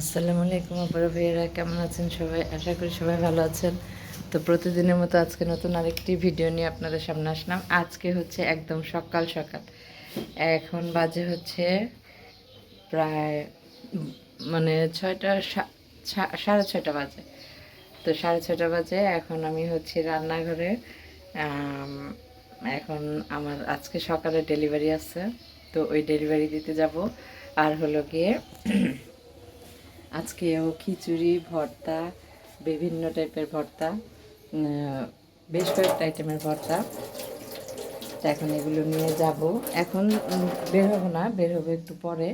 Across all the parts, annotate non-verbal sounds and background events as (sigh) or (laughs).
আসসালামু আলাইকুম আপনারা ভাইয়েরা, কেমন আছেন সবাই? আশা করি সবাই ভালো আছেন। তো প্রতিদিনের মতো আজকে নতুন আরেকটি ভিডিও নিয়ে আপনাদের সামনে আসলাম। আজকে হচ্ছে একদম সকাল সকাল। এখন বাজে হচ্ছে প্রায় মানে ছয়টা সাড়ে ছয়টা বাজে। তো সাড়ে ছয়টা বাজে, এখন আমি হচ্ছে রান্নাঘরে। এখন আমার আজকে সকালে ডেলিভারি আছে। তো ওই ডেলিভারি দিতে যাব। আর হলো গিয়ে আজকেও খিচুড়ি, ভর্তা, বিভিন্ন টাইপের ভর্তা বেশ কয়েকটা আইটেমের ভর্তা। এখন এগুলো নিয়ে যাব। এখন বের হব না, বের হব একটু পরে।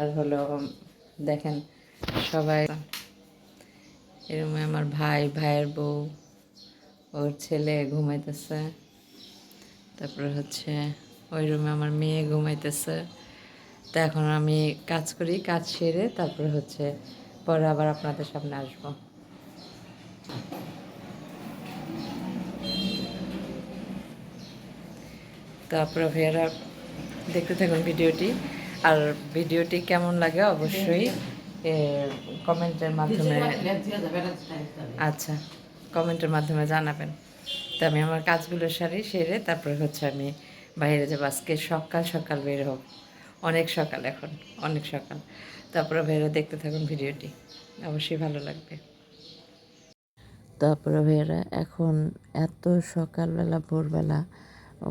আর হলো, দেখেন সবাই এরকম আমার ভাই, ভাইয়ের বউ, ওর ছেলে ঘুমাইতেছে। তারপরে হচ্ছে, ওই রুমে আমার মেয়ে ঘুমাইতেছে। তো এখন আমি কাজ করি, কাজ সেরে তারপরে হচ্ছে পরে আবার আপনাদের সামনে আসব। তারপরে ভাইয়ারা দেখতে থাকুন ভিডিওটি। আর ভিডিওটি কেমন লাগে অবশ্যই কমেন্টের মাধ্যমে আচ্ছা কমেন্টের মাধ্যমে জানাবেন। তো আমি আমার কাজগুলো সারি, সেরে তারপরে হচ্ছে আমি বাইরে যাব। আজকে সকাল সকাল বের হব। অনেক সকাল এখন, অনেক সকাল। তারপরে ভাইয়েরা দেখতে থাকুন ভিডিওটি, অবশ্যই ভালো লাগবে। তারপরে ভাইয়েরা এখন এত সকালবেলা, ভোরবেলা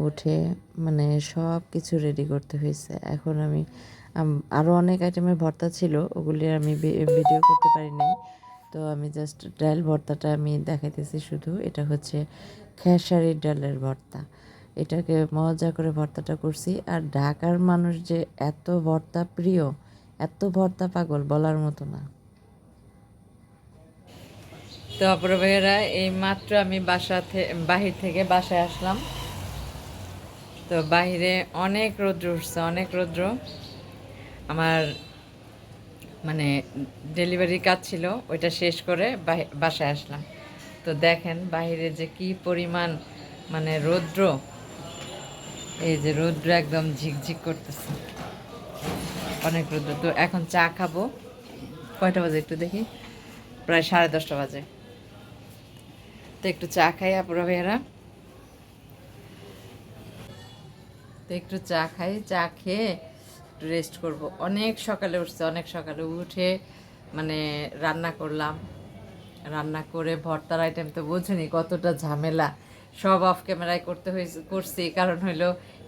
উঠে মানে সব কিছু রেডি করতে হয়েছে। এখন আমি আরও অনেক আইটেমের ভর্তা ছিল, ওগুলি আমি ভিডিও করতে পারি নাই তো আমি জাস্ট ডাল ভর্তাটা আমি দেখাইতেছি শুধু, এটা হচ্ছে খেসারির ডালের ভর্তা। এটাকে মজা করে ভর্তাটা করছি। আর ঢাকার মানুষ যে এত ভর্তা প্রিয়, এত ভর্তা পাগল বলার মতো না। তো অপরা ভাইয়েরা, এই মাত্র আমি বাসা বাহির থেকে বাসায় আসলাম। তো বাহিরে অনেক রৌদ্র উঠছে, অনেক রৌদ্র। আমার মানে ডেলিভারি কাজ ছিল, ওইটা শেষ করে বাসায় আসলাম। তো দেখেন বাহিরে যে কি পরিমাণ মানে রৌদ্র। এই যে রৌদ্র একদম ঝিকঝিক করতেছে। অনেক রৌদ্র। তো এখন চা খাব। কয়টা বাজে একটু দেখি? প্রায় সাড়ে দশটা বাজে। তো একটু চা খাই, আপুরা ভাইয়ারা। তো একটু চা খাই, চা খেয়ে একটু রেস্ট করব। অনেক সকালে উঠছে, অনেক সকালে উঠে মানে রান্না করলাম। রান্না করে ভর্তার আইটেম তো বোঝেনি কতটা ঝামেলা। সব অফ ক্যামেরায় করতে হয়েছে করছি। কারণ হইল,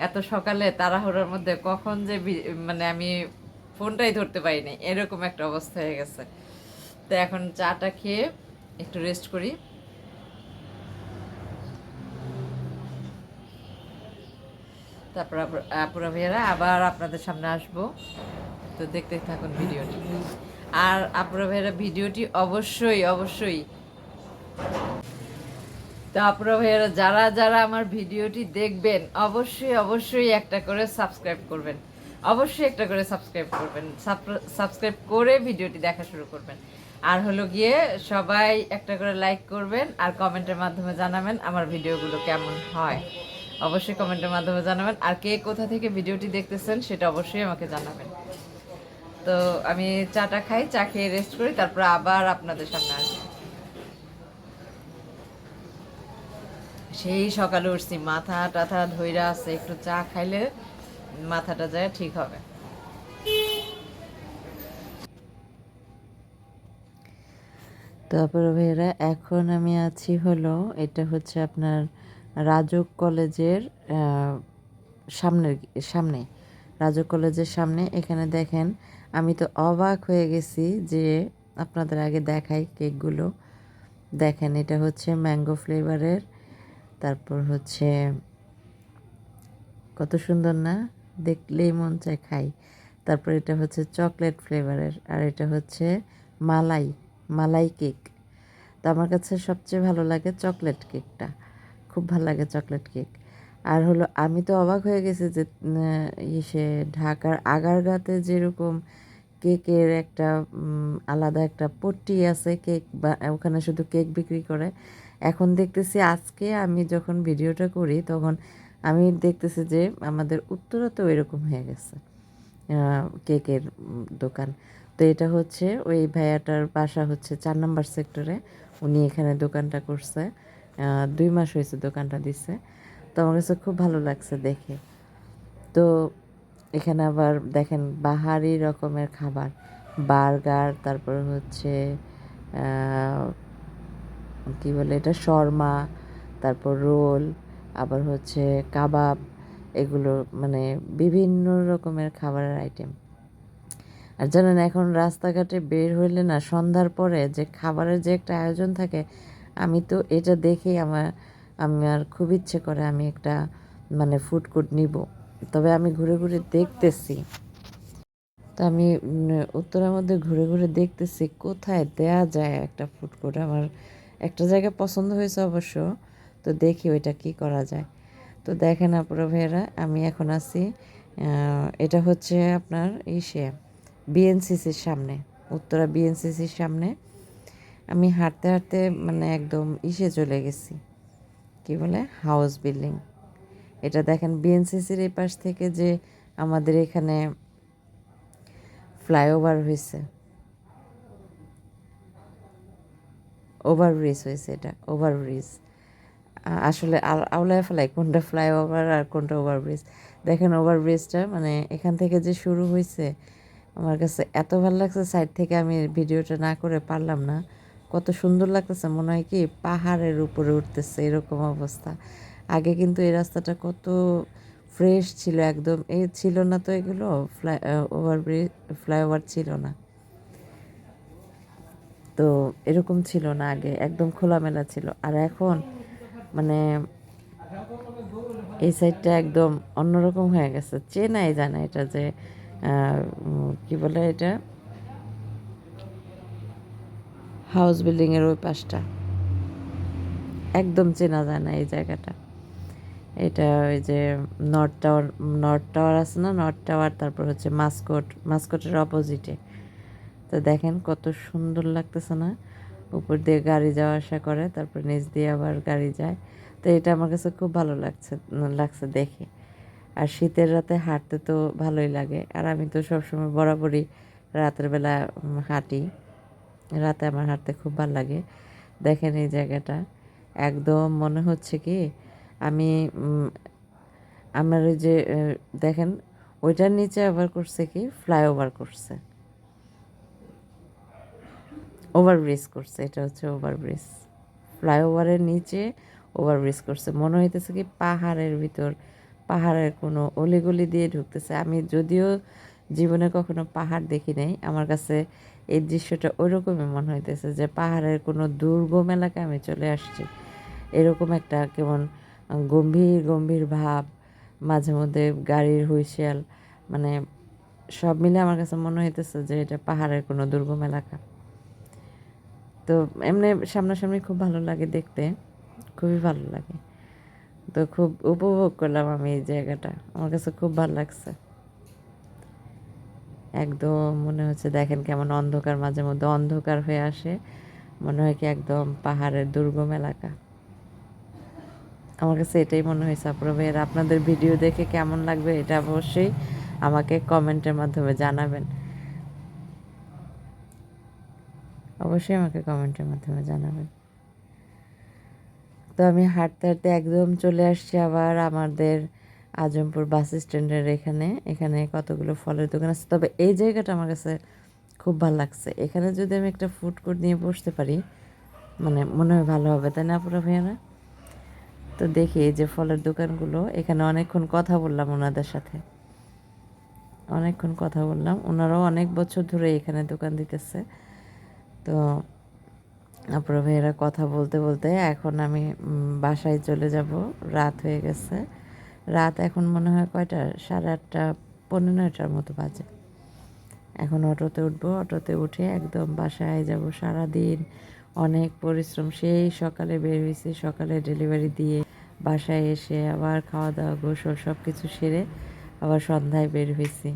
এত সকালে তাড়াহুড়োর মধ্যে কখন যে মানে আমি ফোনটাই ধরতে পারিনি। এরকম একটা অবস্থা হয়ে গেছে। তো এখন চাটা খেয়ে একটু রেস্ট করি। তারপর আপুরা ভাইয়ারা, আবার আপনাদের সামনে আসব। তো দেখতে থাকুন ভিডিওটি। আর আপুরা ভাইয়ারা, ভিডিওটি অবশ্যই অবশ্যই তো আপুরা ভাইয়ারা যারা যারা আমার ভিডিওটি দেখবেন, অবশ্যই অবশ্যই একটা করে সাবস্ক্রাইব করবেন। অবশ্যই একটা করে সাবস্ক্রাইব করবেন। সাবস্ক্রাইব করে ভিডিওটি দেখা শুরু করবেন। আর হলো গিয়ে সবাই একটা করে লাইক করবেন আর কমেন্টের মাধ্যমে জানাবেন আমার ভিডিওগুলো কেমন হয়। অবশ্যই কমেন্টের মাধ্যমে জানাবেন। আর কে কোথা থেকে ভিডিওটি দেখতেছেন সেটা অবশ্যই আমাকে জানাবেন। তো আমি চাটা খাই, চা খেয়ে রেস্ট করি, তারপর আবার আপনাদের সামনে আসব। সেই সকালে উঠছি, মাথা টাথা ধইরা আছে, একটু চা খাইলে মাথাটা যায় ঠিক হবে। তারপরে ভাইয়েরা, এখন আমি আছি হলো, এটা হচ্ছে আপনার রাজক কলেজের সামনের সামনে, রাজক কলেজের সামনে। এখানে দেখেন, আমি তো অবাক হয়ে গেছি যে আপনাদের আগে দেখাই কেকগুলো। দেখেন, এটা হচ্ছে ম্যাঙ্গো ফ্লেভারের তারপর হচ্ছে, কত সুন্দর না? দেখলেই মন চায় খাই। তারপর এটা হচ্ছে চকলেট ফ্লেভারের আর এটা হচ্ছে মালাই মালাই কেক। তো আমার কাছে সবচেয়ে ভালো লাগে চকলেট কেকটা। খুব ভালো লাগে চকলেট কেক। আর হলো, আমি তো অবাক হয়ে গেছি যে ইসে ঢাকার আগারগাতে যেরকম কেকের একটা আলাদা একটা পট্টি আছে, কেক বা, ওখানে শুধু কেক বিক্রি করে। এখন দেখতেছি আজকে আমি যখন ভিডিওটা করি, তখন আমি দেখতেছি যে আমাদের উত্তরাতেও এরকম হয়ে গেছে কেকের দোকান। তো এটা হচ্ছে ওই ভাইয়াটার বাসা হচ্ছে চার নম্বর সেক্টরে। উনি এখানে দোকানটা করছে দুই মাস হয়েছে দোকানটা দিছে। তো আমার কাছে খুব ভালো লাগছে দেখে। তো এখানে আবার দেখেন বাহারি রকমের খাবার। বার্গার, তারপর হচ্ছে কি বলে এটা? শর্মা, তারপর রোল, আবার হচ্ছে কাবাব, এগুলো মানে বিভিন্ন রকমের খাবারের আইটেম আর জানেন, এখন রাস্তাঘাটে বের হইলে না, সন্ধ্যার পরে যে খাবারের যে একটা আয়োজন থাকে, আমি তো এটা দেখেই আমার আমার খুব ইচ্ছে করে আমি একটা মানে ফুড কোর্ট নিব। তবে আমি ঘুরে ঘুরে দেখতেছি। তো আমি উত্তরের মধ্যে ঘুরে ঘুরে দেখতেছি কোথায় দেয়া যায় একটা ফুড কোর্ট আমার একটা জায়গা পছন্দ হয়েছে অবশ্য, তো দেখি ওইটা কি করা যায়। তো দেখেন আপুরা ভাইয়েরা, আমি এখন আছি এটা হচ্ছে আপনার ইসে বিএনসিসির সামনে, উত্তরা বিএনসিসির সামনে। আমি হাঁটতে হাঁটতে মানে একদম ইসে চলে গেছি। কি বলে? হাউস বিল্ডিং এটা দেখেন বিএনসিসির এই পাশ থেকে যে আমাদের এখানে ফ্লাইওভার হয়েছে। ওভারব্রিজ হয়েছে এটা ওভারব্রিজ আসলে আউলায় ফেলাই কোনটা ফ্লাইওভার আর কোনটা ওভারব্রিজ দেখেন ওভারব্রিজটা মানে এখান থেকে যে শুরু হয়েছে, আমার কাছে এত ভালো লাগছে সাইড থেকে আমি ভিডিওটা না করে পারলাম না। কত সুন্দর লাগতেছে, মনে হয় কি পাহাড়ের উপরে উঠতেছে, এরকম অবস্থা। আগে কিন্তু এই রাস্তাটা কত ফ্রেশ ছিল, একদম এ ছিল না তো এগুলো ফ্লাই ওভারব্রিজ ফ্লাইওভার ছিল না। তো এরকম ছিল না আগে, একদম খোলামেলা ছিল। আর এখন মানে এই সাইডটা একদম অন্যরকম হয়ে গেছে। চেনাই জানে এটা যে কি বলে এটা? হাউস বিল্ডিং এর ওই পাশটা। একদম চেনা যায় না এই জায়গাটা। এটা ওই যে নর্থ টাওয়ার নর্থ টাওয়ার আছে না? নর্থ টাওয়ার, তারপর হচ্ছে মাস্কট, মাস্কটের অপোজিটে তো দেখেন কত সুন্দর লাগতেছে না? উপর দিয়ে গাড়ি যাওয়া আসা করে, তারপর নিচ দিয়ে আবার গাড়ি যায়। তো এটা আমার কাছে খুব ভালো লাগছে লাগছে দেখে। আর শীতের রাতে হাঁটতে তো ভালোই লাগে। আর আমি তো সবসময় বরাবরই রাতের বেলা হাঁটি। রাতে আমার হাঁটতে খুব ভালো লাগে। দেখেন এই জায়গাটা। একদম মনে হচ্ছে কি আমি আমার ওই যে দেখেন, ওইটার নিচে আবার করছে কি? ফ্লাইওভার করছে। ওভারব্রিজ করছে, এটা হচ্ছে ওভারব্রিজ ফ্লাইওভারের নিচে ওভারব্রিজ করছে। মনে হইতেছে কি পাহাড়ের ভিতর, পাহাড়ের কোনো অলিগলি দিয়ে ঢুকতেছে। আমি যদিও জীবনে কখনো পাহাড় দেখি নাই, আমার কাছে এই দৃশ্যটা ওইরকমই মনে হইতেছে যে পাহাড়ের কোনো দুর্গম এলাকায় আমি চলে আসছি। এরকম একটা কেমন গম্ভীর গম্ভীর ভাব, মাঝে মধ্যে গাড়ির হুইসেল মানে সব মিলে আমার কাছে মনে হইতেছে যে এটা পাহাড়ের কোনো দুর্গম এলাকা। তো এমনি সামনাসামনি খুব ভালো লাগে দেখতে, খুবই ভালো লাগে। তো খুব উপভোগ করলাম আমি এই জায়গাটা, আমার কাছে খুব ভালো লাগছে। একদম মনে হচ্ছে দেখেন কেমন অন্ধকার, মাঝে মধ্যে অন্ধকার হয়ে আসে, মনে হয় কি একদম পাহাড়ের দুর্গম এলাকা। আমার কাছে এটাই মনে হয়েছে আপুরা ভাইয়ের, আপনাদের ভিডিও দেখে কেমন লাগবে এটা অবশ্যই আমাকে কমেন্টের মাধ্যমে জানাবেন। অবশ্যই আমাকে কমেন্টের মাধ্যমে জানাবেন। তো আমি হাঁটতে হাঁটতে একদম চলে আসছি আবার আমাদের আজমপুর বাস স্ট্যান্ডের এখানে। এখানে কতগুলো ফলের দোকান আছে, তবে এই জায়গাটা আমার কাছে খুব ভালো লাগছে। এখানে যদি আমি একটা ফুড কোর্ট নিয়ে বসতে পারি মানে মনে হয় ভালো হবে, তাই না পুরো ভাইয়ারা? তো দেখি যে ফলের দোকানগুলো, এখানে অনেকক্ষণ কথা বললাম ওনাদের সাথে। অনেকক্ষণ কথা বললাম। ওনারাও অনেক বছর ধরে এখানে দোকান দিতেছে। তো আপনার ভাইয়েরা কথা বলতে বলতে এখন আমি বাসায় চলে যাব। রাত হয়ে গেছে। রাত এখন মনে হয় কয়টা? সাড়ে আটটা পনেরো নয়টার মতো বাজে। এখন অটোতে উঠবো। অটোতে উঠে একদম বাসায় যাব। সারাদিন অনেক পরিশ্রম। সেই সকালে বের হয়েছি, সকালে ডেলিভারি দিয়ে বাসায় এসে আবার খাওয়া দাওয়া, গোসল সব কিছু সেরে আবার সন্ধ্যায় বের হয়েছি।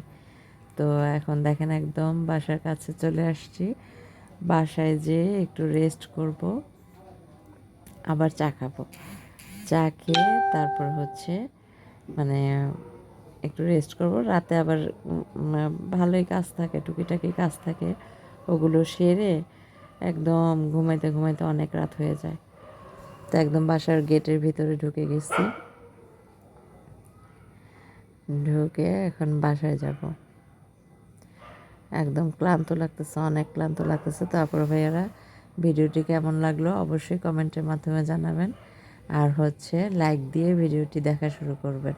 তো এখন দেখেন একদম বাসার কাছে চলে আসছি। বাসায় যেয়ে একটু রেস্ট করব, আবার চা খাব। চা খেয়ে তারপর হচ্ছে মানে একটু রেস্ট করব। রাতে আবার ভালোই কাজ থাকে, টুকিটাকি কাজ থাকে, ওগুলো সেরে একদম ঘুমাইতে ঘুমাইতে অনেক রাত হয়ে যায়। তো একদম বাসার গেটের ভিতরে ঢুকে গেছি। ঢুকে এখন বাসায় যাব। একদম ক্লান্ত লাগতেছে, অনেক ক্লান্ত লাগতেছে। তারপর ভাইয়ারা, ভিডিওটি কেমন লাগল অবশ্যই কমেন্টের মাধ্যমে জানাবেন। আর হচ্ছে লাইক দিয়ে ভিডিওটি দেখা শুরু করবেন।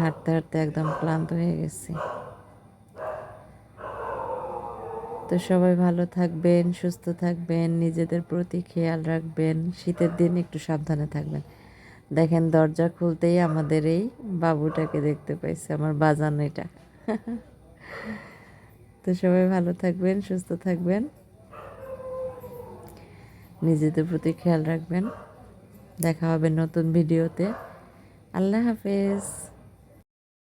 হাঁটতে হাঁটতে একদম ক্লান্ত হয়ে গেছি। তো সবাই ভালো থাকবেন, সুস্থ থাকবেন, নিজেদের প্রতি খেয়াল রাখবেন, শীতের দিন একটু সাবধানে থাকবেন। দেখেন দরজা খুলতেই আমাদের এই বাবুটাকে দেখতে পাইছে, আমার বাজান এটা। (laughs) তো সবাই ভালো থাকবেন, সুস্থ থাকবেন, নিজেদের প্রতি খেয়াল রাখবেন। দেখা হবে নতুন ভিডিওতে। আল্লাহ হাফেজ।